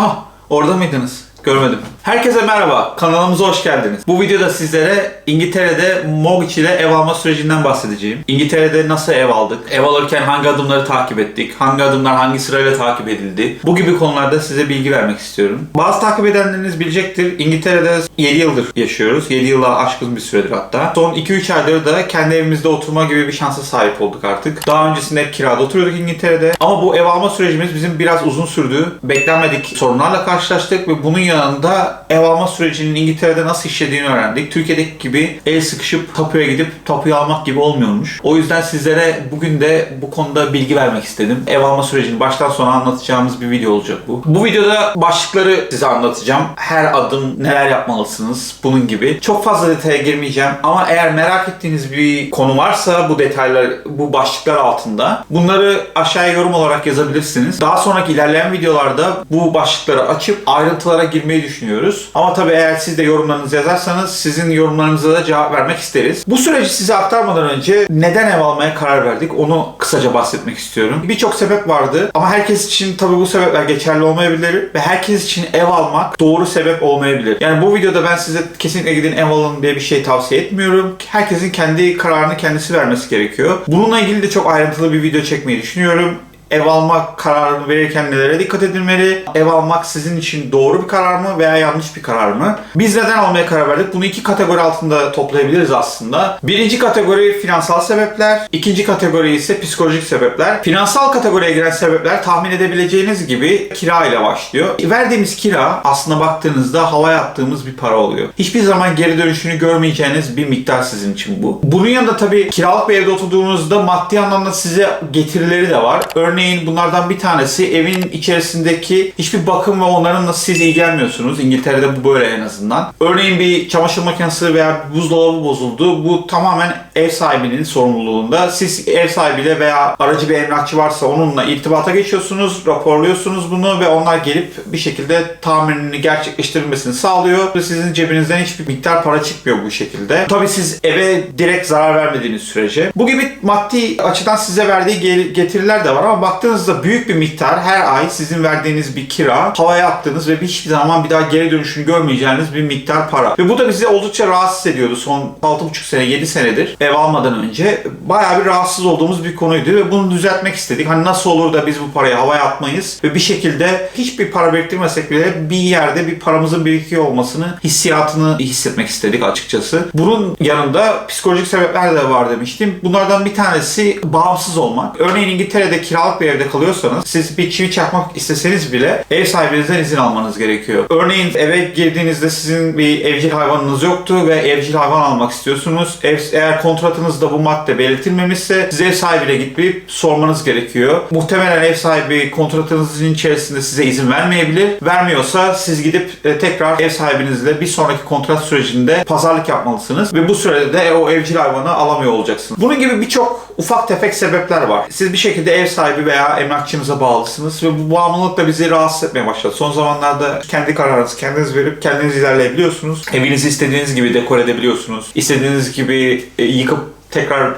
Ah orada mıydınız? Görmedim. Herkese merhaba. Kanalımıza hoş geldiniz. Bu videoda sizlere İngiltere'de mortgage ile ev alma sürecinden bahsedeceğim. İngiltere'de nasıl ev aldık? Ev alırken hangi adımları takip ettik? Hangi adımlar hangi sırayla takip edildi? Bu gibi konularda size bilgi vermek istiyorum. Bazı takip edenleriniz bilecektir. İngiltere'de 7 yıldır yaşıyoruz. 7 yıla aşkın bir süredir hatta. Son 2-3 aydır da kendi evimizde oturma gibi bir şansa sahip olduk artık. Daha öncesinde hep kirada oturuyorduk İngiltere'de. Ama bu ev alma sürecimiz bizim biraz uzun sürdü. Beklenmedik sorunlarla karşılaştık ve bunun yanında ev alma sürecinin İngiltere'de nasıl işlediğini öğrendik. Türkiye'deki gibi el sıkışıp tapuya gidip tapuyu almak gibi olmuyormuş. O yüzden sizlere bugün de bu konuda bilgi vermek istedim. Ev alma sürecini baştan sona anlatacağımız bir video olacak bu. Bu videoda başlıkları size anlatacağım. Her adım neler yapmalısınız bunun gibi. Çok fazla detaya girmeyeceğim ama eğer merak ettiğiniz bir konu varsa bu detaylar, bu başlıklar altında bunları aşağıya yorum olarak yazabilirsiniz. Daha sonraki ilerleyen videolarda bu başlıkları açıp ayrıntılara girmeyi düşünüyoruz. Ama tabii eğer siz de yorumlarınızı yazarsanız sizin yorumlarınıza da cevap vermek isteriz. Bu süreci size aktarmadan önce neden ev almaya karar verdik onu kısaca bahsetmek istiyorum. Birçok sebep vardı ama herkes için tabii bu sebepler geçerli olmayabilir ve herkes için ev almak doğru sebep olmayabilir. Yani bu videoda ben size kesinlikle gidin ev alın diye bir şey tavsiye etmiyorum. Herkesin kendi kararını kendisi vermesi gerekiyor. Bununla ilgili de çok ayrıntılı bir video çekmeyi düşünüyorum. Ev almak kararını verirken nelere dikkat edilmeli? Ev almak sizin için doğru bir karar mı veya yanlış bir karar mı? Biz neden almaya karar verdik? Bunu iki kategori altında toplayabiliriz aslında. Birinci kategori finansal sebepler, ikinci kategori ise psikolojik sebepler. Finansal kategoriye giren sebepler tahmin edebileceğiniz gibi kira ile başlıyor. Verdiğimiz kira aslında baktığınızda hava yaptığımız bir para oluyor. Hiçbir zaman geri dönüşünü görmeyeceğiniz bir miktar sizin için bu. Bunun yanında tabii kiralık bir evde oturduğunuzda maddi anlamda size getirileri de var. Örneğin bunlardan bir tanesi evin içerisindeki hiçbir bakım ve onlarınla siz ilgilenmiyorsunuz. İngiltere'de bu böyle en azından. Örneğin bir çamaşır makinesi veya buzdolabı bozuldu. Bu tamamen ev sahibinin sorumluluğunda. Siz ev sahibiyle veya aracı bir emlakçı varsa onunla irtibata geçiyorsunuz, raporluyorsunuz bunu ve onlar gelip bir şekilde tamirini gerçekleştirilmesini sağlıyor. Ve sizin cebinizden hiçbir miktar para çıkmıyor bu şekilde. Tabii siz eve direkt zarar vermediğiniz sürece. Bu gibi maddi açıdan size verdiği getiriler de var ama baktığınızda büyük bir miktar her ay sizin verdiğiniz bir kira, havaya attığınız ve hiçbir zaman bir daha geri dönüşünü görmeyeceğiniz bir miktar para. Ve bu da bizi oldukça rahatsız ediyordu son 6,5 sene, 7 senedir ev almadan önce. Bayağı bir rahatsız olduğumuz bir konuydu ve bunu düzeltmek istedik. Hani nasıl olur da biz bu parayı havaya atmayız ve bir şekilde hiçbir para biriktirmesek bile bir yerde bir paramızın birikiyor olmasını, hissiyatını hissetmek istedik açıkçası. Bunun yanında psikolojik sebepler de var demiştim. Bunlardan bir tanesi bağımsız olmak. Örneğin İngiltere'de kiralık bir evde kalıyorsanız siz bir çivi çakmak isteseniz bile ev sahibinizden izin almanız gerekiyor. Örneğin eve girdiğinizde sizin bir evcil hayvanınız yoktu ve evcil hayvan almak istiyorsunuz. Ev, eğer kontratınızda bu madde belirtilmemişse siz ev sahibine gidip sormanız gerekiyor. Muhtemelen ev sahibi kontratınızın içerisinde size izin vermeyebilir. Vermiyorsa siz gidip e, tekrar ev sahibinizle bir sonraki kontrat sürecinde pazarlık yapmalısınız ve bu sürede de o evcil hayvanı alamıyor olacaksınız. Bunun gibi birçok ufak tefek sebepler var. Siz bir şekilde ev sahibi veya emlakçınıza bağlısınız ve bu bağımlılık da bizi rahatsız etmeye başladı. Son zamanlarda kendi kararınızı kendiniz verip kendiniz ilerleyebiliyorsunuz. Evinizi istediğiniz gibi dekor edebiliyorsunuz. İstediğiniz gibi e, yıkıp tekrar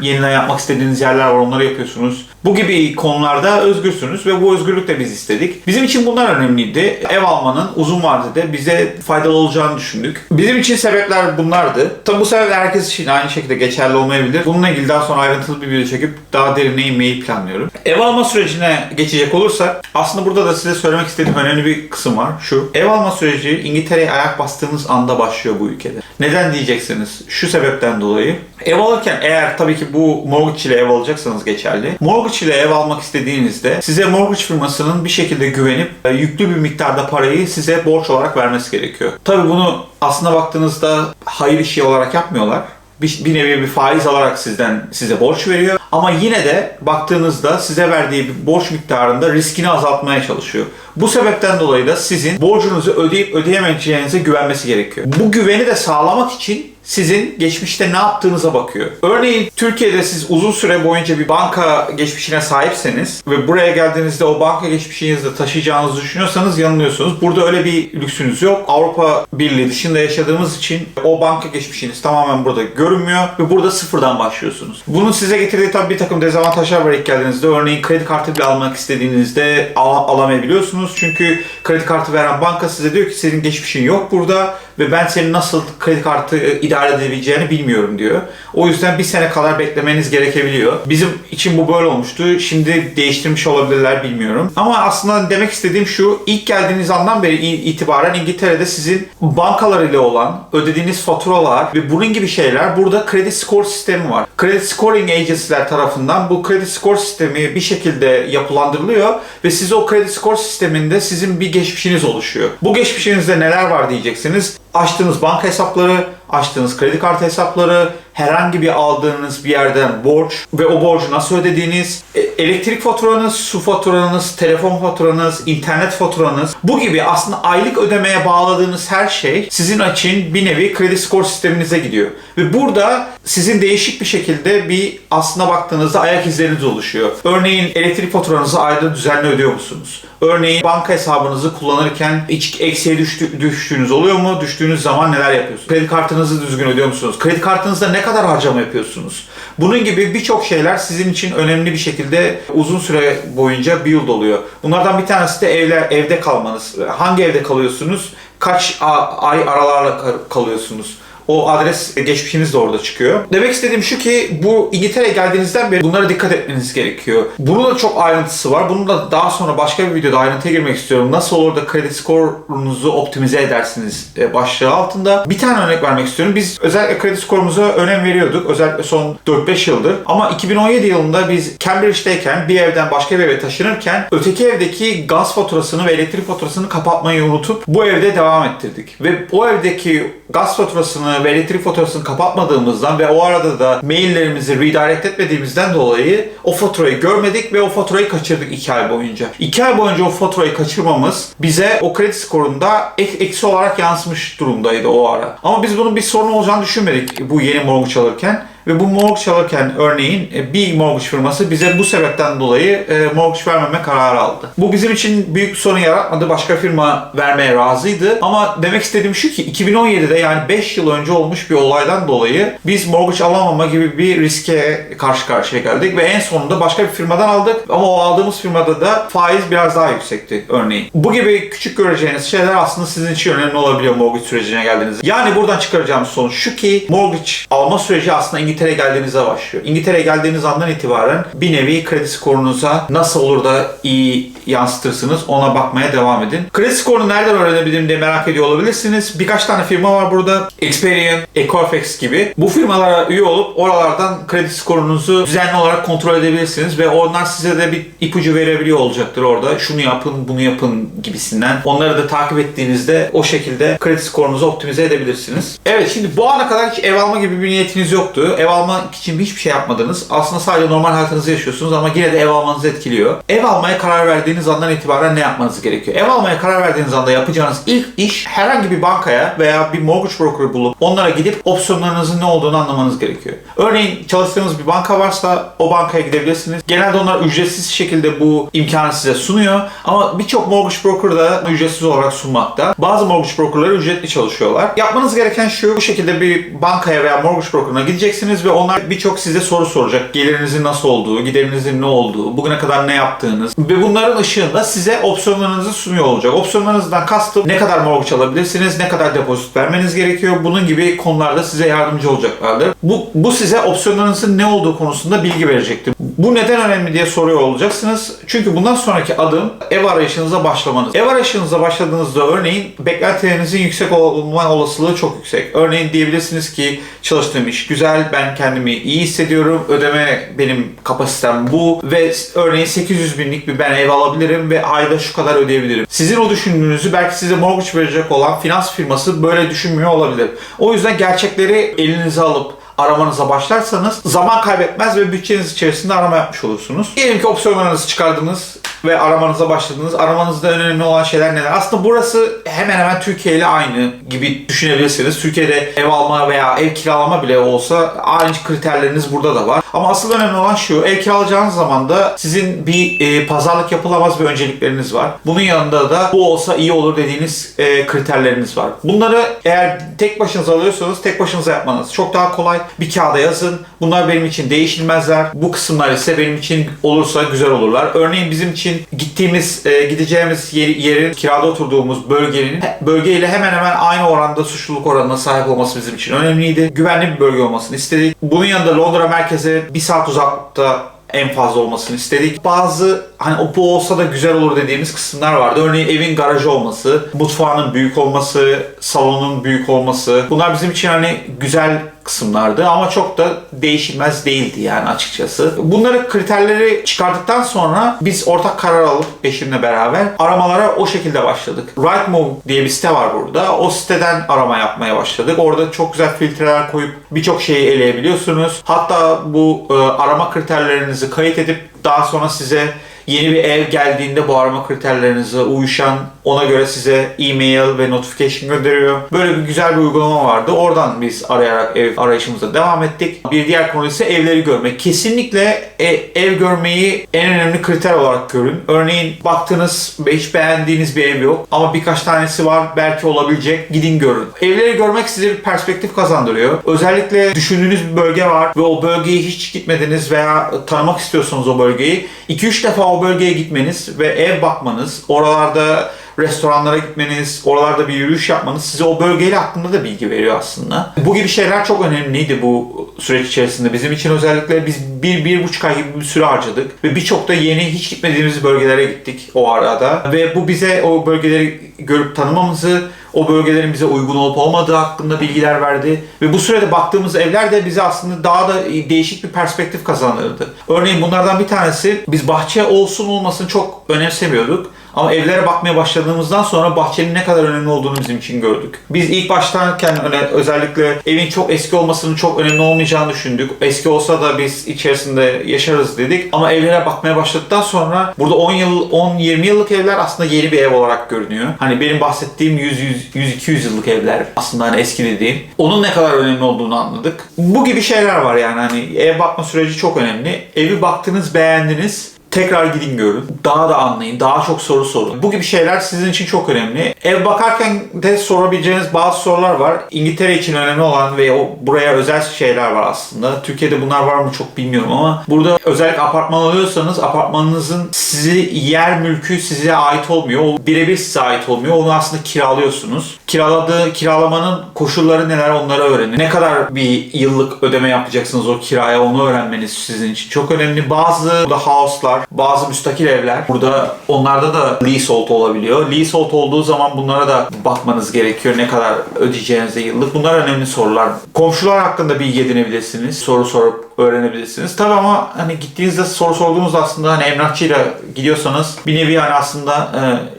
yeniden yapmak istediğiniz yerler var onları yapıyorsunuz. Bu gibi konularda özgürsünüz ve bu özgürlük de biz istedik. Bizim için bunlar önemliydi. Ev almanın uzun vadede bize faydalı olacağını düşündük. Bizim için sebepler bunlardı. Tabi bu sebepler herkes için aynı şekilde geçerli olmayabilir. Bununla ilgili daha sonra ayrıntılı bir video çekip daha derine inmeyi planlıyorum. Ev alma sürecine geçecek olursak aslında burada da size söylemek istediğim önemli bir kısım var. Şu. Ev alma süreci İngiltere'ye ayak bastığınız anda başlıyor bu ülkede. Neden diyeceksiniz? Şu sebepten dolayı. Ev alırken eğer tabii ki bu mortgage ile ev alacaksanız geçerli. Mortgage ile ev almak istediğinizde size mortgage firmasının bir şekilde güvenip e, yüklü bir miktarda parayı size borç olarak vermesi gerekiyor. Tabii bunu aslına baktığınızda hayır işi olarak yapmıyorlar bir, bir nevi bir faiz alarak sizden size borç veriyor. Ama yine de baktığınızda size verdiği bir borç miktarında riskini azaltmaya çalışıyor. Bu sebepten dolayı da sizin borcunuzu ödeyip ödeyemeyeceğinize güvenmesi gerekiyor. Bu güveni de sağlamak için sizin geçmişte ne yaptığınıza bakıyor. Örneğin Türkiye'de siz uzun süre boyunca bir banka geçmişine sahipseniz ve buraya geldiğinizde o banka geçmişinizde taşıyacağınızı düşünüyorsanız yanılıyorsunuz. Burada öyle bir lüksünüz yok. Avrupa Birliği dışında yaşadığımız için o banka geçmişiniz tamamen burada görünmüyor ve burada sıfırdan başlıyorsunuz. Bunun size getirdiği tabii bir takım dezavantajlar var ilk geldiğinizde. Örneğin kredi kartı bile almak istediğinizde al- alamayabiliyorsunuz. Çünkü kredi kartı veren banka size diyor ki senin geçmişin yok burada ve ben senin nasıl kredi kartı e, idare edebileceğini bilmiyorum diyor. O yüzden bir sene kadar beklemeniz gerekebiliyor. Bizim için bu böyle olmuştu. Şimdi değiştirmiş olabilirler bilmiyorum. Ama aslında demek istediğim şu. ilk geldiğiniz andan beri itibaren İngiltere'de sizin bankalar ile olan ödediğiniz faturalar ve bunun gibi şeyler burada kredi skor sistemi var. Kredi scoring agency'ler tarafından bu kredi skor sistemi bir şekilde yapılandırılıyor ve siz o kredi skor sisteminde sizin bir geçmişiniz oluşuyor. Bu geçmişinizde neler var diyeceksiniz. Açtığınız banka hesapları, açtığınız kredi kartı hesapları, herhangi bir aldığınız bir yerden borç ve o borcu nasıl ödediğiniz, e, elektrik faturanız, su faturanız, telefon faturanız, internet faturanız bu gibi aslında aylık ödemeye bağladığınız her şey sizin için bir nevi kredi skor sisteminize gidiyor. Ve burada sizin değişik bir şekilde bir aslına baktığınızda ayak izleriniz oluşuyor. Örneğin elektrik faturanızı ayda düzenli ödüyor musunuz? Örneğin banka hesabınızı kullanırken hiç eksiye düştü, düştüğünüz oluyor mu? Düştüğünüz zaman neler yapıyorsunuz? Kredi kartınızı düzgün ödüyor musunuz? Kredi kartınızda ne kadar harcama yapıyorsunuz? Bunun gibi birçok şeyler sizin için önemli bir şekilde uzun süre boyunca build oluyor. Bunlardan bir tanesi de evler, evde kalmanız. Hangi evde kalıyorsunuz? Kaç ay aralarla ka- kalıyorsunuz? O adres geçmişiniz de orada çıkıyor. Demek istediğim şu ki bu İngiltere'ye geldiğinizden beri bunlara dikkat etmeniz gerekiyor. Bunun da çok ayrıntısı var. Bunu da daha sonra başka bir videoda ayrıntıya girmek istiyorum. Nasıl olur da kredi skorunuzu optimize edersiniz e, başlığı altında. Bir tane örnek vermek istiyorum. Biz özellikle kredi skorumuza önem veriyorduk. Özellikle son 4-5 yıldır. Ama 2017 yılında biz Cambridge'deyken bir evden başka bir eve taşınırken öteki evdeki gaz faturasını ve elektrik faturasını kapatmayı unutup bu evde devam ettirdik. Ve o evdeki gaz faturasını ve elektrik faturasını kapatmadığımızdan ve o arada da maillerimizi redirect etmediğimizden dolayı o faturayı görmedik ve o faturayı kaçırdık 2 ay boyunca. 2 ay boyunca o faturayı kaçırmamız bize o kredi skorunda ek- eksi olarak yansımış durumdaydı o ara. Ama biz bunun bir sorun olacağını düşünmedik bu yeni mortgage alırken. Ve bu mortgage alırken örneğin e, bir mortgage firması bize bu sebepten dolayı e, mortgage vermeme kararı aldı. Bu bizim için büyük bir sorun yaratmadı. Başka firma vermeye razıydı. Ama demek istediğim şu ki 2017'de yani 5 yıl önce olmuş bir olaydan dolayı biz mortgage alamama gibi bir riske karşı karşıya geldik ve en sonunda başka bir firmadan aldık. Ama o aldığımız firmada da faiz biraz daha yüksekti örneğin. Bu gibi küçük göreceğiniz şeyler aslında sizin için önemli olabiliyor mortgage sürecine geldiğinizde. Yani buradan çıkaracağımız sonuç şu ki mortgage alma süreci aslında İngiltere'ye geldiğinizde başlıyor. İngiltere'ye geldiğiniz andan itibaren bir nevi kredi skorunuza nasıl olur da iyi yansıtırsınız ona bakmaya devam edin. Kredi skorunu nereden öğrenebilirim diye merak ediyor olabilirsiniz. Birkaç tane firma var burada. Experian, Equifax gibi. Bu firmalara üye olup oralardan kredi skorunuzu düzenli olarak kontrol edebilirsiniz ve onlar size de bir ipucu verebiliyor olacaktır orada. Şunu yapın, bunu yapın gibisinden. Onları da takip ettiğinizde o şekilde kredi skorunuzu optimize edebilirsiniz. Evet şimdi bu ana kadar hiç ev alma gibi bir niyetiniz yoktu. Ev almak için hiçbir şey yapmadınız. Aslında sadece normal hayatınızı yaşıyorsunuz ama yine de ev almanızı etkiliyor. Ev almaya karar verdiğiniz andan itibaren ne yapmanız gerekiyor? Ev almaya karar verdiğiniz anda yapacağınız ilk iş herhangi bir bankaya veya bir mortgage broker bulup onlara gidip opsiyonlarınızın ne olduğunu anlamanız gerekiyor. Örneğin çalıştığınız bir banka varsa o bankaya gidebilirsiniz. Genelde onlar ücretsiz şekilde bu imkanı size sunuyor ama birçok mortgage broker da ücretsiz olarak sunmakta. Bazı mortgage brokerları ücretli çalışıyorlar. Yapmanız gereken şu bu şekilde bir bankaya veya mortgage brokerına gideceksiniz ve onlar birçok size soru soracak. Gelirinizin nasıl olduğu, giderinizin ne olduğu, bugüne kadar ne yaptığınız ve bunların ışığında size opsiyonlarınızı sunuyor olacak. Opsiyonlarınızdan kastım ne kadar mortgage alabilirsiniz, ne kadar depozit vermeniz gerekiyor. Bunun gibi konularda size yardımcı olacaklardır. Bu, bu size opsiyonlarınızın ne olduğu konusunda bilgi verecektir. Bu neden önemli diye soruyor olacaksınız. Çünkü bundan sonraki adım ev arayışınıza başlamanız. Ev arayışınıza başladığınızda örneğin beklentilerinizin yüksek olma olasılığı çok yüksek. Örneğin diyebilirsiniz ki çalıştığım iş güzel, ben kendimi iyi hissediyorum, ödeme benim kapasitem bu ve örneğin 800 binlik bir ben ev alabilirim ve ayda şu kadar ödeyebilirim. Sizin o düşündüğünüzü belki size mortgage verecek olan finans firması böyle düşünmüyor olabilir. O yüzden gerçekleri elinize alıp aramanıza başlarsanız zaman kaybetmez ve bütçeniz içerisinde arama yapmış olursunuz. Diyelim ki opsiyonlarınızı çıkardınız. Ve aramanıza başladınız. Aramanızda önemli olan şeyler neler? Aslında burası hemen hemen Türkiye ile aynı gibi düşünebilirsiniz. Türkiye'de ev alma veya ev kiralama bile olsa aynı kriterleriniz burada da var. Ama asıl önemli olan şu, ev kiralayacağınız zaman da sizin bir e, pazarlık yapılamaz bir öncelikleriniz var. Bunun yanında da bu olsa iyi olur dediğiniz e, kriterleriniz var. Bunları eğer tek başınıza alıyorsanız tek başınıza yapmanız çok daha kolay. Bir kağıda yazın. Bunlar benim için değişilmezler. Bu kısımlar ise benim için olursa güzel olurlar. Örneğin bizim için gittiğimiz, e, gideceğimiz yer, yerin, kirada oturduğumuz bölgenin bölgeyle hemen hemen aynı oranda suçluluk oranına sahip olması bizim için önemliydi. Güvenli bir bölge olmasını istedik. Bunun yanında Londra merkeze bir saat uzakta en fazla olmasını istedik. Bazı hani o bu olsa da güzel olur dediğimiz kısımlar vardı. Örneğin evin garajı olması, mutfağının büyük olması, salonun büyük olması. Bunlar bizim için hani güzel kısımlardı ama çok da değişilmez değildi yani açıkçası. Bunları kriterleri çıkardıktan sonra biz ortak karar alıp eşimle beraber aramalara o şekilde başladık. Rightmove diye bir site var burada. O siteden arama yapmaya başladık. Orada çok güzel filtreler koyup birçok şeyi eleyebiliyorsunuz. Hatta bu e, arama kriterlerinizi kayıt edip daha sonra size yeni bir ev geldiğinde bu arama kriterlerinize uyuşan ona göre size e-mail ve notification gönderiyor. Böyle bir güzel bir uygulama vardı. Oradan biz arayarak ev arayışımıza devam ettik. Bir diğer konu ise evleri görmek. Kesinlikle e- ev görmeyi en önemli kriter olarak görün. Örneğin baktınız hiç beğendiğiniz bir ev yok ama birkaç tanesi var belki olabilecek. Gidin görün. Evleri görmek size bir perspektif kazandırıyor. Özellikle düşündüğünüz bir bölge var ve o bölgeyi hiç gitmediniz veya tanımak istiyorsanız o bölgeyi 2-3 defa o bölgeye gitmeniz ve ev bakmanız, oralarda restoranlara gitmeniz, oralarda bir yürüyüş yapmanız size o bölgeyle hakkında da bilgi veriyor aslında. Bu gibi şeyler çok önemliydi bu süreç içerisinde. Bizim için özellikle biz bir, bir buçuk ay gibi bir süre harcadık ve birçok da yeni hiç gitmediğimiz bölgelere gittik o arada. Ve bu bize o bölgeleri görüp tanımamızı, o bölgelerin bize uygun olup olmadığı hakkında bilgiler verdi. Ve bu sürede baktığımız evler de bize aslında daha da değişik bir perspektif kazandırdı. Örneğin bunlardan bir tanesi biz bahçe olsun olmasın çok önemsemiyorduk. Ama evlere bakmaya başladığımızdan sonra bahçenin ne kadar önemli olduğunu bizim için gördük. Biz ilk başlarken öne- özellikle evin çok eski olmasının çok önemli olmayacağını düşündük. Eski olsa da biz içerisinde yaşarız dedik. Ama evlere bakmaya başladıktan sonra burada 10 yıl 10-20 yıllık evler aslında yeni bir ev olarak görünüyor. Hani benim bahsettiğim 100 100 200 yıllık evler aslında hani eski dediğim. Onun ne kadar önemli olduğunu anladık. Bu gibi şeyler var yani hani ev bakma süreci çok önemli. Evi baktınız, beğendiniz. Tekrar gidin görün. Daha da anlayın. Daha çok soru sorun. Bu gibi şeyler sizin için çok önemli. Ev bakarken de sorabileceğiniz bazı sorular var. İngiltere için önemli olan ve o buraya özel şeyler var aslında. Türkiye'de bunlar var mı çok bilmiyorum ama burada özellikle apartman alıyorsanız apartmanınızın sizi yer mülkü size ait olmuyor. O birebir size ait olmuyor. Onu aslında kiralıyorsunuz. Kiraladığı kiralamanın koşulları neler onları öğrenin. Ne kadar bir yıllık ödeme yapacaksınız o kiraya onu öğrenmeniz sizin için çok önemli. Bazı burada house'lar, bazı müstakil evler. Burada onlarda da leasehold olabiliyor. Leasehold olduğu zaman bunlara da bakmanız gerekiyor. Ne kadar ödeyeceğinize yıllık. Bunlar önemli sorular. Komşular hakkında bilgi edinebilirsiniz. Soru sorup öğrenebilirsiniz. Tabii ama hani gittiğinizde soru sorduğunuzda aslında hani emlakçıyla gidiyorsanız bir nevi hani aslında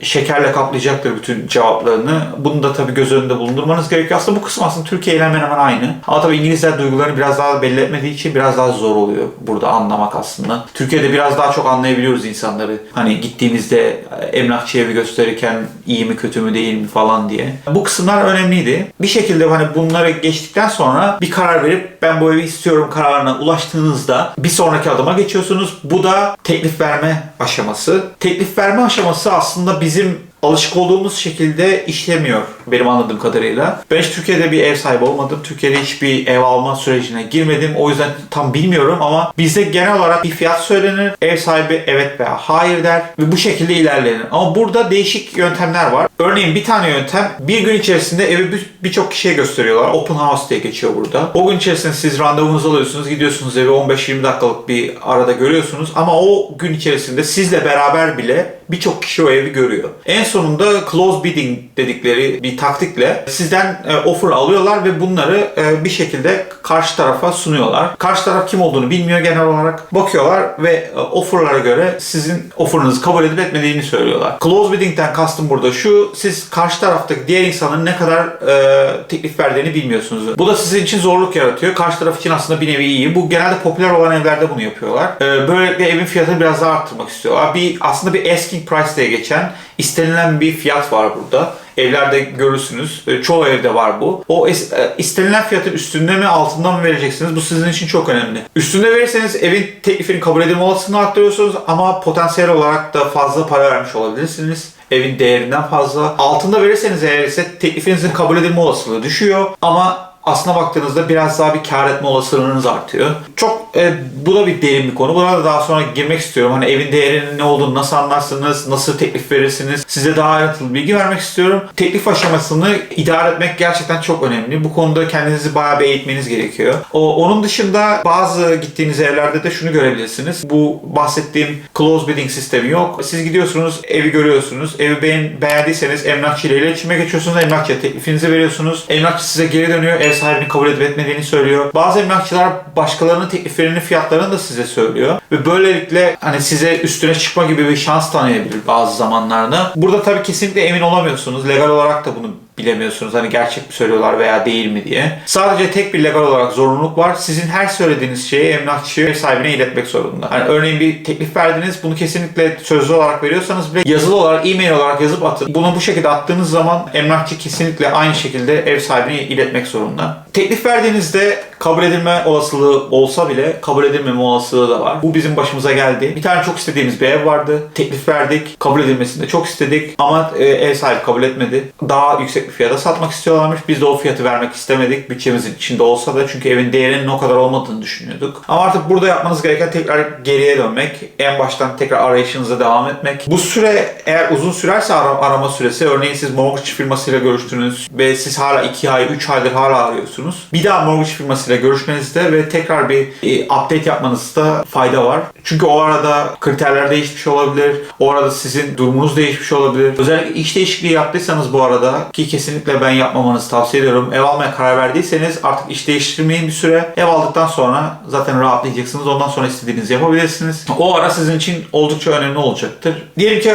e, şekerle kaplayacaktır bütün cevaplarını. Bunu da tabii göz önünde bulundurmanız gerekiyor. Aslında bu kısım aslında Türkiye ile hemen hemen aynı. Ama tabii İngilizler duygularını biraz daha belli etmediği için biraz daha zor oluyor burada anlamak aslında. Türkiye'de biraz daha çok anlayabiliyoruz insanları. Hani gittiğinizde e, emlakçı evi gösterirken iyi mi kötü mü değil mi falan diye. Bu kısımlar önemliydi. Bir şekilde hani bunları geçtikten sonra bir karar verip ben bu evi istiyorum kararına ulaştığınızda bir sonraki adıma geçiyorsunuz. Bu da teklif verme aşaması. Teklif verme aşaması aslında bizim alışık olduğumuz şekilde işlemiyor benim anladığım kadarıyla. Ben hiç Türkiye'de bir ev sahibi olmadım. Türkiye'de hiçbir ev alma sürecine girmedim. O yüzden tam bilmiyorum ama bizde genel olarak bir fiyat söylenir. Ev sahibi evet veya hayır der ve bu şekilde ilerlenir. Ama burada değişik yöntemler var. Örneğin bir tane yöntem bir gün içerisinde evi bir- birçok kişiye gösteriyorlar. Open house diye geçiyor burada. O gün içerisinde siz randevunuzu alıyorsunuz. Gidiyorsunuz evi 15-20 dakikalık bir arada görüyorsunuz. Ama o gün içerisinde sizle beraber bile birçok kişi o evi görüyor. En sonunda close bidding dedikleri bir taktikle sizden e, offer alıyorlar ve bunları e, bir şekilde karşı tarafa sunuyorlar. Karşı taraf kim olduğunu bilmiyor genel olarak. Bakıyorlar ve e, offerlara göre sizin offerınızı kabul edip etmediğini söylüyorlar. Close bidding'den kastım burada şu, siz karşı taraftaki diğer insanın ne kadar e, teklif verdiğini bilmiyorsunuz. Bu da sizin için zorluk yaratıyor. Karşı taraf için aslında bir nevi iyi. Bu genelde popüler olan evlerde bunu yapıyorlar. E, böylelikle evin fiyatını biraz daha arttırmak istiyorlar. Bir, aslında bir asking price diye geçen istenilen bir fiyat var burada. Evlerde görürsünüz. Çoğu evde var bu. O e, istenilen fiyatın üstünde mi altında mı vereceksiniz? Bu sizin için çok önemli. Üstünde verirseniz evin teklifini kabul edilme olasılığını arttırıyorsunuz ama potansiyel olarak da fazla para vermiş olabilirsiniz. Evin değerinden fazla. Altında verirseniz eğer ise teklifinizin kabul edilme olasılığı düşüyor ama aslına baktığınızda biraz daha bir kar etme olasılığınız artıyor. Çok e, bu da bir derin bir konu. Buna da daha sonra girmek istiyorum. Hani evin değerinin ne olduğunu nasıl anlarsınız, nasıl teklif verirsiniz? Size daha ayrıntılı bilgi vermek istiyorum. Teklif aşamasını idare etmek gerçekten çok önemli. Bu konuda kendinizi bayağı bir eğitmeniz gerekiyor. O, onun dışında bazı gittiğiniz evlerde de şunu görebilirsiniz. Bu bahsettiğim close bidding sistemi yok. Siz gidiyorsunuz, evi görüyorsunuz. Evi beğen, beğendiyseniz emlakçı ile iletişime geçiyorsunuz. Emlakçıya teklifinizi veriyorsunuz. Emlakçı size geri dönüyor. Ev sahibinin kabul edip etmediğini söylüyor. Bazı emlakçılar başkalarının tekliflerinin fiyatlarını da size söylüyor. Ve böylelikle hani size üstüne çıkma gibi bir şans tanıyabilir bazı zamanlarda. Burada tabii kesinlikle emin olamıyorsunuz. Legal olarak da bunu bilemiyorsunuz. Hani gerçek mi söylüyorlar veya değil mi diye. Sadece tek bir legal olarak zorunluluk var. Sizin her söylediğiniz şeyi emlakçıya ev sahibine iletmek zorunda. Hani örneğin bir teklif verdiniz. Bunu kesinlikle sözlü olarak veriyorsanız bile yazılı olarak, e-mail olarak yazıp atın. Bunu bu şekilde attığınız zaman emlakçı kesinlikle aynı şekilde ev sahibine iletmek zorunda. Teklif verdiğinizde kabul edilme olasılığı olsa bile kabul edilmeme olasılığı da var. Bu bizim başımıza geldi. Bir tane çok istediğimiz bir ev vardı. Teklif verdik. Kabul edilmesini de çok istedik. Ama e, ev sahibi kabul etmedi. Daha yüksek bir fiyata satmak istiyorlarmış. Biz de o fiyatı vermek istemedik. Bütçemizin içinde olsa da çünkü evin değerinin o kadar olmadığını düşünüyorduk. Ama artık burada yapmanız gereken tekrar geriye dönmek. En baştan tekrar arayışınıza devam etmek. Bu süre eğer uzun sürerse ara- arama süresi örneğin siz mortgage firmasıyla görüştünüz ve siz hala 2 ay 3 aydır hala arıyorsunuz. Bir daha mortgage firmasıyla görüşmenizde ve tekrar bir e, update yapmanızda fayda var. Çünkü o arada kriterler değişmiş olabilir. O arada sizin durumunuz değişmiş olabilir. Özellikle iş değişikliği yaptıysanız bu arada ki kesinlikle ben yapmamanızı tavsiye ediyorum. Ev almaya karar verdiyseniz artık iş değiştirmeyin bir süre. Ev aldıktan sonra zaten rahatlayacaksınız. Ondan sonra istediğinizi yapabilirsiniz. O ara sizin için oldukça önemli olacaktır. Diyelim ki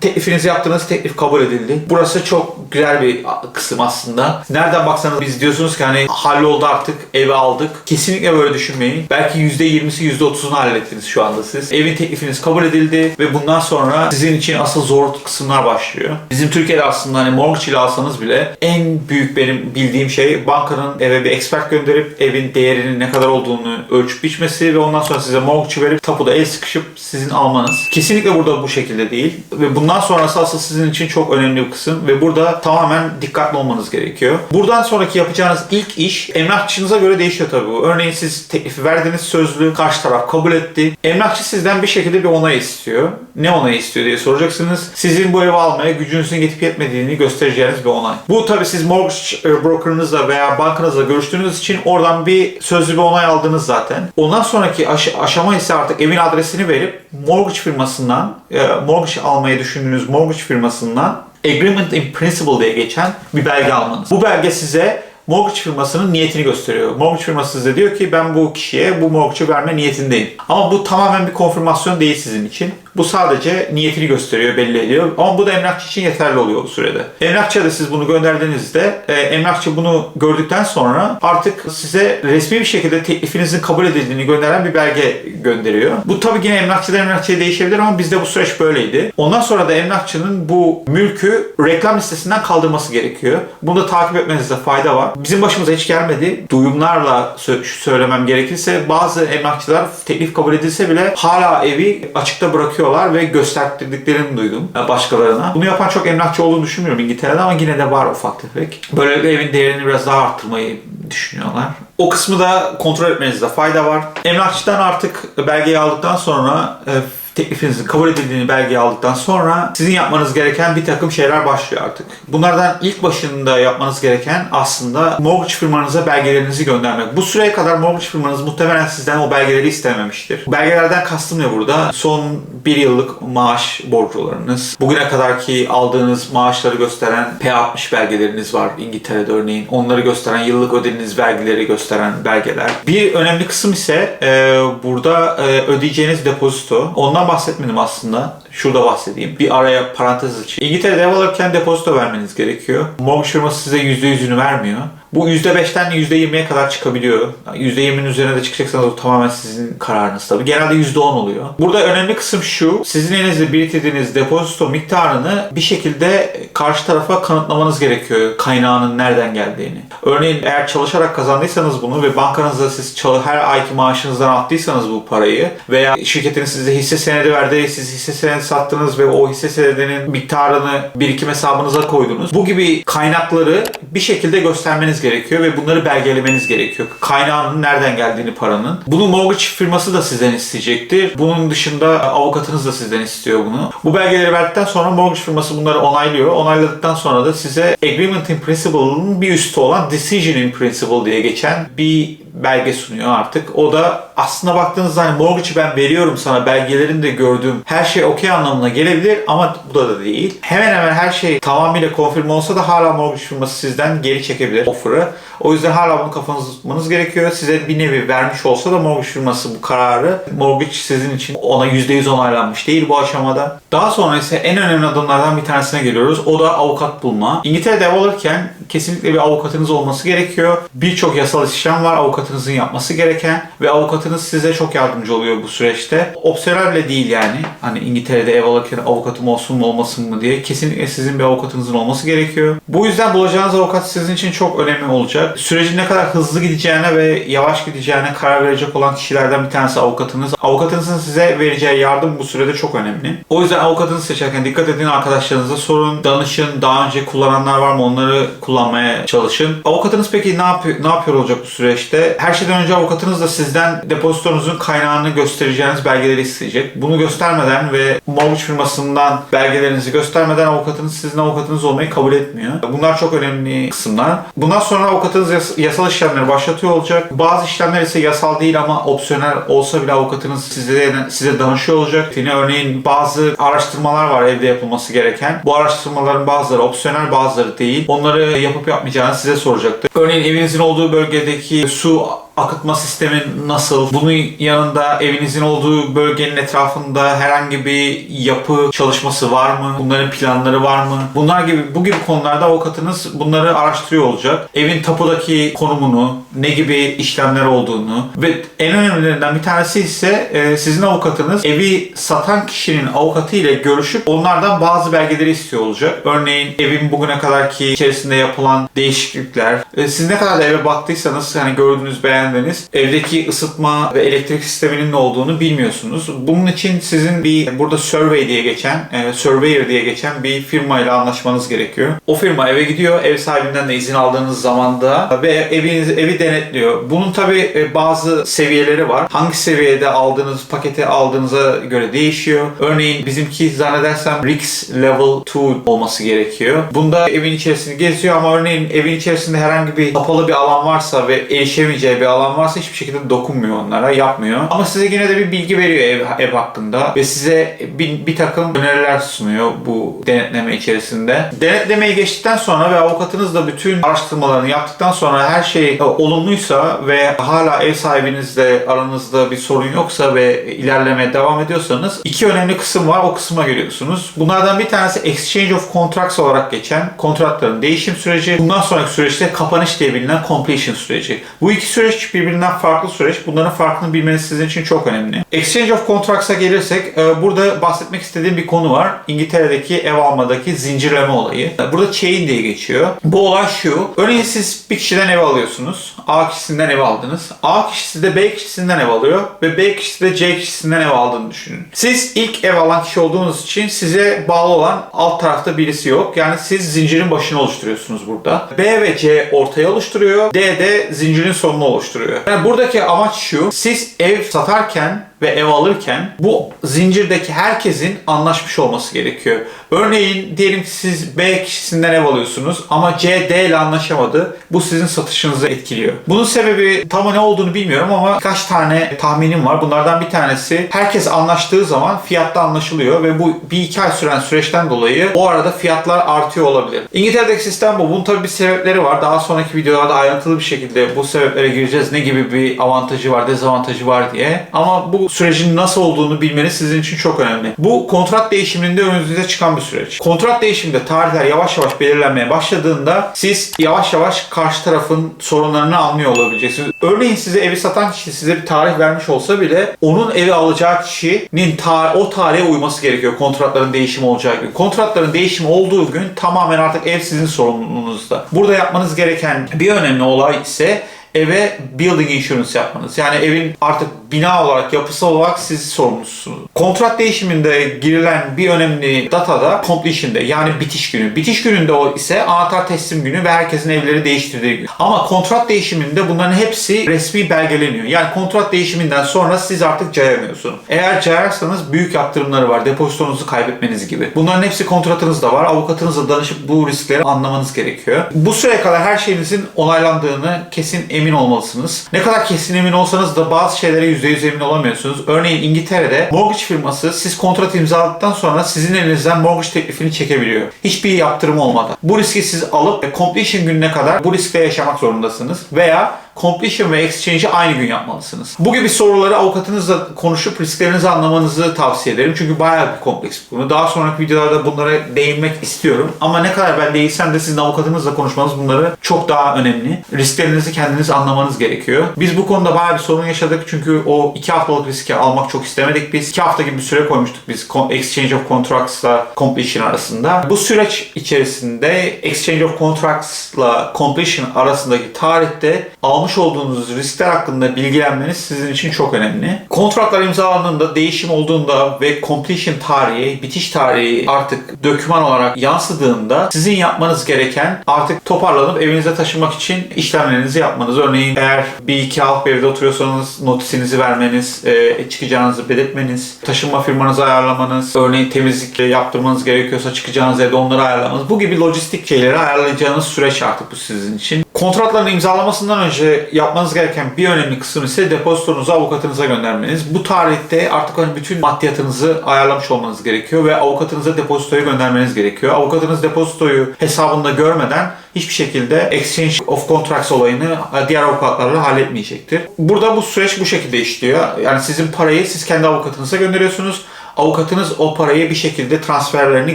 teklifinizi yaptınız, teklif kabul edildi. Burası çok güzel bir kısım aslında. Nereden baksanız biz diyorsunuz ki hani halloldu artık, evi aldık. Kesinlikle böyle düşünmeyin. Belki %20'si %30'unu hallettiniz şu anda siz. Evin teklifiniz kabul edildi ve bundan sonra sizin için asıl zor kısımlar başlıyor. Bizim Türkiye'de aslında hani mortgage ile alsanız bile en büyük benim bildiğim şey bankanın eve bir expert gönderip evin değerinin ne kadar olduğunu ölçüp biçmesi ve ondan sonra size mortgage verip tapuda el sıkışıp sizin almanız. Kesinlikle burada bu şekilde değil ve bundan sonrası asıl sizin için çok önemli bir kısım ve burada tamamen dikkatli olmanız gerekiyor. Buradan sonraki yapacağınız ilk iş emlakçınıza göre değişiyor tabii bu. Örneğin siz teklifi verdiniz sözlü, karşı taraf kabul etti. Emlakçı sizden bir şekilde bir onay istiyor. Ne onayı istiyor diye soracaksınız. Sizin bu evi almaya gücünüzün yetip yetmediğini göstereceğiniz bir onay. Bu tabii siz mortgage e, brokerınızla veya bankanızla görüştüğünüz için oradan bir sözlü bir onay aldınız zaten. Ondan sonraki aş- aşama ise artık evin adresini verip mortgage firmasından, e, mortgage almayı düşündüğünüz mortgage firmasından Agreement in Principle diye geçen bir belge almanız. Bu belge size mortgage firmasının niyetini gösteriyor. Mortgage firması size diyor ki ben bu kişiye bu mortgage'ı verme niyetindeyim. Ama bu tamamen bir konfirmasyon değil sizin için. Bu sadece niyetini gösteriyor, belli ediyor. Ama bu da emlakçı için yeterli oluyor bu sürede. Emlakçıya da siz bunu gönderdiğinizde e, emlakçı bunu gördükten sonra artık size resmi bir şekilde teklifinizin kabul edildiğini gönderen bir belge gönderiyor. Bu tabii yine emlakçıdan emlakçıya değişebilir ama bizde bu süreç böyleydi. Ondan sonra da emlakçının bu mülkü reklam listesinden kaldırması gerekiyor. Bunu da takip etmenizde fayda var. Bizim başımıza hiç gelmedi. Duyumlarla sö- söylemem gerekirse bazı emlakçılar teklif kabul edilse bile hala evi açıkta bırakıyorlar ve gösterdiklerini duydum e, başkalarına. Bunu yapan çok emlakçı olduğunu düşünmüyorum İngiltere'de ama yine de var ufak tefek. Böylelikle evin değerini biraz daha arttırmayı düşünüyorlar. O kısmı da kontrol etmenizde fayda var. Emlakçıdan artık belgeyi aldıktan sonra e, teklifinizin kabul edildiğini belgeyi aldıktan sonra sizin yapmanız gereken bir takım şeyler başlıyor artık. Bunlardan ilk başında yapmanız gereken aslında mortgage firmanıza belgelerinizi göndermek. Bu süreye kadar mortgage firmanız muhtemelen sizden o belgeleri istememiştir. Belgelerden kastım ne burada? Son bir yıllık maaş borcularınız, bugüne kadarki aldığınız maaşları gösteren P60 belgeleriniz var İngiltere'de örneğin. Onları gösteren yıllık ödediğiniz vergileri gösteren belgeler. Bir önemli kısım ise e, burada e, ödeyeceğiniz depozito. Ondan bahsetmedim aslında. Şurada bahsedeyim. Bir araya parantez açayım. İngiltere'de ev alırken depozito vermeniz gerekiyor. Mortgage firması size %100'ünü vermiyor. Bu %5'ten %20'ye kadar çıkabiliyor. %20'nin üzerine de çıkacaksanız o tamamen sizin kararınız tabii. Genelde %10 oluyor. Burada önemli kısım şu. Sizin elinizde biriktirdiğiniz depozito miktarını bir şekilde karşı tarafa kanıtlamanız gerekiyor. Kaynağının nereden geldiğini. Örneğin eğer çalışarak kazandıysanız bunu ve bankanızda siz her ayki maaşınızdan attıysanız bu parayı veya şirketin size hisse senedi verdi, siz hisse senedi sattınız ve o hisse senedinin miktarını birikim hesabınıza koydunuz. Bu gibi kaynakları bir şekilde göstermeniz gerekiyor ve bunları belgelemeniz gerekiyor. Kaynağının nereden geldiğini paranın. Bunu mortgage firması da sizden isteyecektir. Bunun dışında avukatınız da sizden istiyor bunu. Bu belgeleri verdikten sonra mortgage firması bunları onaylıyor. Onayladıktan sonra da size Agreement in Principle'ın bir üstü olan Decision in Principle diye geçen bir belge sunuyor artık. O da aslında baktığınızda hani mortgage'ı ben veriyorum sana belgelerini de gördüğüm her şey okey anlamına gelebilir ama bu da, da değil. Hemen hemen her şey tamamıyla konfirm olsa da hala mortgage firması sizden geri çekebilir offer'ı. O yüzden hala bunu kafanızda tutmanız gerekiyor. Size bir nevi vermiş olsa da mortgage firması bu kararı mortgage sizin için ona %100 onaylanmış değil bu aşamada. Daha sonra ise en önemli adımlardan bir tanesine geliyoruz. O da avukat bulma. İngiltere'de ev alırken kesinlikle bir avukatınız olması gerekiyor. Birçok yasal işlem var avukatınızın yapması gereken ve avukatınız size çok yardımcı oluyor bu süreçte. Opsiyonel değil yani. Hani İngiltere'de ev alırken avukatım olsun mu olmasın mı diye kesinlikle sizin bir avukatınızın olması gerekiyor. Bu yüzden bulacağınız avukat sizin için çok önemli olacak. Sürecin ne kadar hızlı gideceğine ve yavaş gideceğine karar verecek olan kişilerden bir tanesi avukatınız. Avukatınızın size vereceği yardım bu sürede çok önemli. O yüzden avukatınızı seçerken dikkat edin arkadaşlarınıza sorun, danışın. Daha önce kullananlar var mı onları kullanmaya çalışın. Avukatınız peki ne yapıyor, ne yapıyor olacak bu süreçte? Her şeyden önce avukatınız da sizden depozitonuzun kaynağını göstereceğiniz belgeleri isteyecek. Bunu göstermeden ve mortgage firmasından belgelerinizi göstermeden avukatınız sizin avukatınız olmayı kabul etmiyor. Bunlar çok önemli kısımlar. Bundan sonra avukatınız yas- yasal işlemleri başlatıyor olacak. Bazı işlemler ise yasal değil ama opsiyonel olsa bile avukatınız size size danışıyor olacak. Yine örneğin bazı araştırmalar var evde yapılması gereken. Bu araştırmaların bazıları opsiyonel bazıları değil. Onları yapıp yapmayacağını size soracaktır. Örneğin evinizin olduğu bölgedeki su は。Akıtma sistemi nasıl? Bunun yanında evinizin olduğu bölgenin etrafında herhangi bir yapı çalışması var mı? Bunların planları var mı? Bunlar gibi bu gibi konularda avukatınız bunları araştırıyor olacak. Evin tapudaki konumunu, ne gibi işlemler olduğunu ve en önemlilerinden bir tanesi ise e, sizin avukatınız evi satan kişinin avukatı ile görüşüp onlardan bazı belgeleri istiyor olacak. Örneğin evin bugüne kadarki içerisinde yapılan değişiklikler. E, siz ne kadar da eve baktıysanız hani gördüğünüz beğendiniz. Evdeki ısıtma ve elektrik sisteminin ne olduğunu bilmiyorsunuz. Bunun için sizin bir burada survey diye geçen, e, surveyor diye geçen bir firma ile anlaşmanız gerekiyor. O firma eve gidiyor. Ev sahibinden de izin aldığınız zamanda ve eviniz evi denetliyor. Bunun tabi e, bazı seviyeleri var. Hangi seviyede aldığınız paketi aldığınıza göre değişiyor. Örneğin bizimki zannedersem RICS Level 2 olması gerekiyor. Bunda evin içerisini geziyor ama örneğin evin içerisinde herhangi bir kapalı bir alan varsa ve erişemeyeceği bir alan varsa hiçbir şekilde dokunmuyor onlara, yapmıyor. Ama size yine de bir bilgi veriyor ev, ev hakkında ve size bir, bir takım öneriler sunuyor bu denetleme içerisinde. Denetlemeyi geçtikten sonra ve avukatınız da bütün araştırmalarını yaptıktan sonra her şey e, olumluysa ve hala ev sahibinizle aranızda bir sorun yoksa ve ilerlemeye devam ediyorsanız iki önemli kısım var. O kısma geliyorsunuz. Bunlardan bir tanesi Exchange of Contracts olarak geçen kontratların değişim süreci. Bundan sonraki süreçte kapanış diye bilinen completion süreci. Bu iki süreç birbirinden farklı süreç. Bunların farkını bilmeniz sizin için çok önemli. Exchange of Contracts'a gelirsek e, burada bahsetmek istediğim bir konu var. İngiltere'deki ev almadaki zincirleme olayı. Burada chain diye geçiyor. Bu olay şu. Örneğin siz bir kişiden ev alıyorsunuz. A kişisinden ev aldınız. A kişisi de B kişisinden ev alıyor ve B kişisi de C kişisinden ev aldığını düşünün. Siz ilk ev alan kişi olduğunuz için size bağlı olan alt tarafta birisi yok. Yani siz zincirin başını oluşturuyorsunuz burada. B ve C ortaya oluşturuyor. D de zincirin sonunu oluşturuyor. Yani buradaki amaç şu. Siz ev satarken ve ev alırken bu zincirdeki herkesin anlaşmış olması gerekiyor. Örneğin diyelim ki siz B kişisinden ev alıyorsunuz ama C D ile anlaşamadı. Bu sizin satışınızı etkiliyor. Bunun sebebi tam ne olduğunu bilmiyorum ama kaç tane tahminim var. Bunlardan bir tanesi herkes anlaştığı zaman fiyatta anlaşılıyor ve bu bir iki ay süren süreçten dolayı o arada fiyatlar artıyor olabilir. İngiltere'deki sistem bu. Bunun tabii bir sebepleri var. Daha sonraki videolarda ayrıntılı bir şekilde bu sebeplere gireceğiz. Ne gibi bir avantajı var, dezavantajı var diye. Ama bu sürecin nasıl olduğunu bilmeniz sizin için çok önemli. Bu kontrat değişiminde önünüze çıkan bir süreç. Kontrat değişiminde tarihler yavaş yavaş belirlenmeye başladığında siz yavaş yavaş karşı tarafın sorunlarını anlıyor olabileceksiniz. Örneğin size evi satan kişi size bir tarih vermiş olsa bile onun evi alacağı kişinin ta- o tarihe uyması gerekiyor. Kontratların değişimi olacağı gün. Kontratların değişimi olduğu gün tamamen artık ev sizin sorumluluğunuzda. Burada yapmanız gereken bir önemli olay ise eve building insurance yapmanız. Yani evin artık bina olarak, yapısal olarak siz sorumlusunuz. Kontrat değişiminde girilen bir önemli data da completion'de yani bitiş günü. Bitiş gününde o ise anahtar teslim günü ve herkesin evleri değiştirdiği gün. Ama kontrat değişiminde bunların hepsi resmi belgeleniyor. Yani kontrat değişiminden sonra siz artık cayamıyorsunuz. Eğer cayarsanız büyük yaptırımları var. Depozitonuzu kaybetmeniz gibi. Bunların hepsi kontratınızda var. Avukatınızla danışıp bu riskleri anlamanız gerekiyor. Bu süreye kadar her şeyinizin onaylandığını kesin emin olmalısınız. Ne kadar kesin emin olsanız da bazı şeylere %100 emin olamıyorsunuz. Örneğin İngiltere'de mortgage firması siz kontrat imzaladıktan sonra sizin elinizden mortgage teklifini çekebiliyor. Hiçbir yaptırım olmadan. Bu riski siz alıp e, completion gününe kadar bu riskle yaşamak zorundasınız. Veya completion ve exchange'i aynı gün yapmalısınız. Bu gibi soruları avukatınızla konuşup risklerinizi anlamanızı tavsiye ederim. Çünkü bayağı bir kompleks bunu. Daha sonraki videolarda bunlara değinmek istiyorum. Ama ne kadar ben değilsem de sizin avukatınızla konuşmanız bunları çok daha önemli. Risklerinizi kendiniz anlamanız gerekiyor. Biz bu konuda bayağı bir sorun yaşadık. Çünkü o iki haftalık riski almak çok istemedik biz. iki hafta gibi bir süre koymuştuk biz Exchange of Contracts'la Completion arasında. Bu süreç içerisinde Exchange of Contracts'la Completion arasındaki tarihte almış olduğunuz riskler hakkında bilgilenmeniz sizin için çok önemli. Kontratlar imzalandığında, değişim olduğunda ve completion tarihi, bitiş tarihi artık döküman olarak yansıdığında sizin yapmanız gereken artık toparlanıp evinize taşımak için işlemlerinizi yapmanız. Örneğin eğer bir iki alt evde oturuyorsanız notisinizi vermeniz, e, çıkacağınızı belirtmeniz, taşınma firmanızı ayarlamanız, örneğin temizlik yaptırmanız gerekiyorsa çıkacağınız evde onları ayarlamanız. Bu gibi lojistik şeyleri ayarlayacağınız süreç artık bu sizin için. Kontratların imzalamasından önce yapmanız gereken bir önemli kısım ise depozitonuzu avukatınıza göndermeniz. Bu tarihte artık hani bütün maddiyatınızı ayarlamış olmanız gerekiyor ve avukatınıza depozitoyu göndermeniz gerekiyor. Avukatınız depozitoyu hesabında görmeden hiçbir şekilde exchange of contracts olayını diğer avukatlarla halletmeyecektir. Burada bu süreç bu şekilde işliyor. Yani sizin parayı siz kendi avukatınıza gönderiyorsunuz avukatınız o parayı bir şekilde transferlerini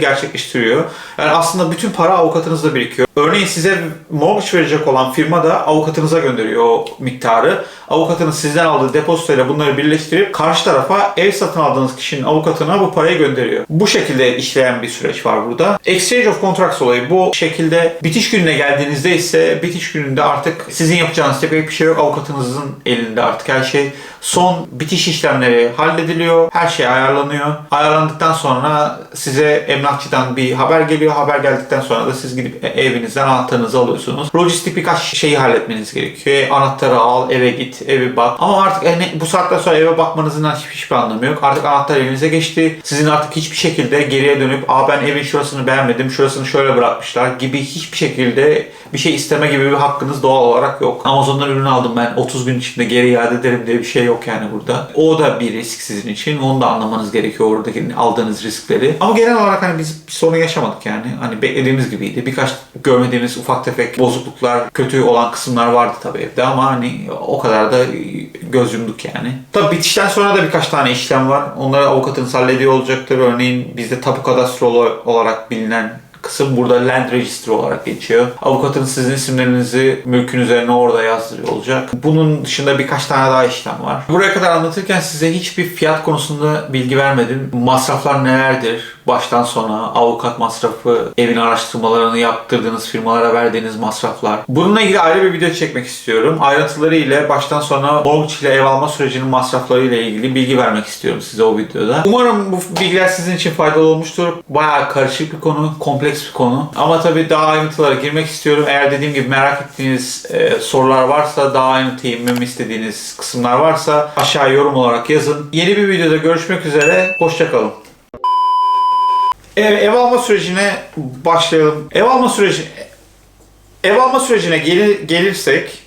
gerçekleştiriyor. Yani aslında bütün para avukatınızda birikiyor. Örneğin size mortgage verecek olan firma da avukatınıza gönderiyor o miktarı. Avukatınız sizden aldığı depozitoyla bunları birleştirip karşı tarafa ev satın aldığınız kişinin avukatına bu parayı gönderiyor. Bu şekilde işleyen bir süreç var burada. Exchange of Contracts olayı bu şekilde bitiş gününe geldiğinizde ise bitiş gününde artık sizin yapacağınız tek bir şey yok. Avukatınızın elinde artık her şey. Son bitiş işlemleri hallediliyor. Her şey ayarlanıyor. Ayarlandıktan sonra size emlakçıdan bir haber geliyor. Haber geldikten sonra da siz gidip e, evinizden anahtarınızı alıyorsunuz. Lojistik birkaç şeyi halletmeniz gerekiyor. Anahtarı al, eve git, evi bak. Ama artık yani bu saatten sonra eve bakmanızın hiçbir, hiçbir anlamı yok. Artık anahtar evinize geçti. Sizin artık hiçbir şekilde geriye dönüp Aa ben evin şurasını beğenmedim, şurasını şöyle bırakmışlar gibi hiçbir şekilde bir şey isteme gibi bir hakkınız doğal olarak yok. Amazon'dan ürün aldım ben 30 gün içinde geri iade ederim diye bir şey yok yani burada. O da bir risk sizin için. Onu da anlamanız gerekiyor oradaki aldığınız riskleri. Ama genel olarak hani biz bir sorun yaşamadık yani. Hani beklediğimiz gibiydi. Birkaç görmediğimiz ufak tefek bozukluklar, kötü olan kısımlar vardı tabii evde ama hani o kadar da göz yumduk yani. Tabii bitişten sonra da birkaç tane işlem var. Onları avukatınız hallediyor olacaktır. Örneğin bizde tapu kadastro olarak bilinen kısım burada land registry olarak geçiyor. Avukatınız sizin isimlerinizi mülkün üzerine orada yazdırıyor olacak. Bunun dışında birkaç tane daha işlem var. Buraya kadar anlatırken size hiçbir fiyat konusunda bilgi vermedim. Masraflar nelerdir? Baştan sona avukat masrafı, evin araştırmalarını yaptırdığınız firmalara verdiğiniz masraflar. Bununla ilgili ayrı bir video çekmek istiyorum. Ayrıntıları ile baştan sona mortgage ile ev alma sürecinin masrafları ile ilgili bilgi vermek istiyorum size o videoda. Umarım bu bilgiler sizin için faydalı olmuştur. Bayağı karışık bir konu, kompleks bir konu. Ama tabii daha ayrıntılara girmek istiyorum. Eğer dediğim gibi merak ettiğiniz e, sorular varsa, daha ayrıntı inmemi istediğiniz kısımlar varsa aşağı yorum olarak yazın. Yeni bir videoda görüşmek üzere. Hoşçakalın. Ev, ev alma sürecine başlayalım. Ev alma süreci ev alma sürecine gelir, gelirsek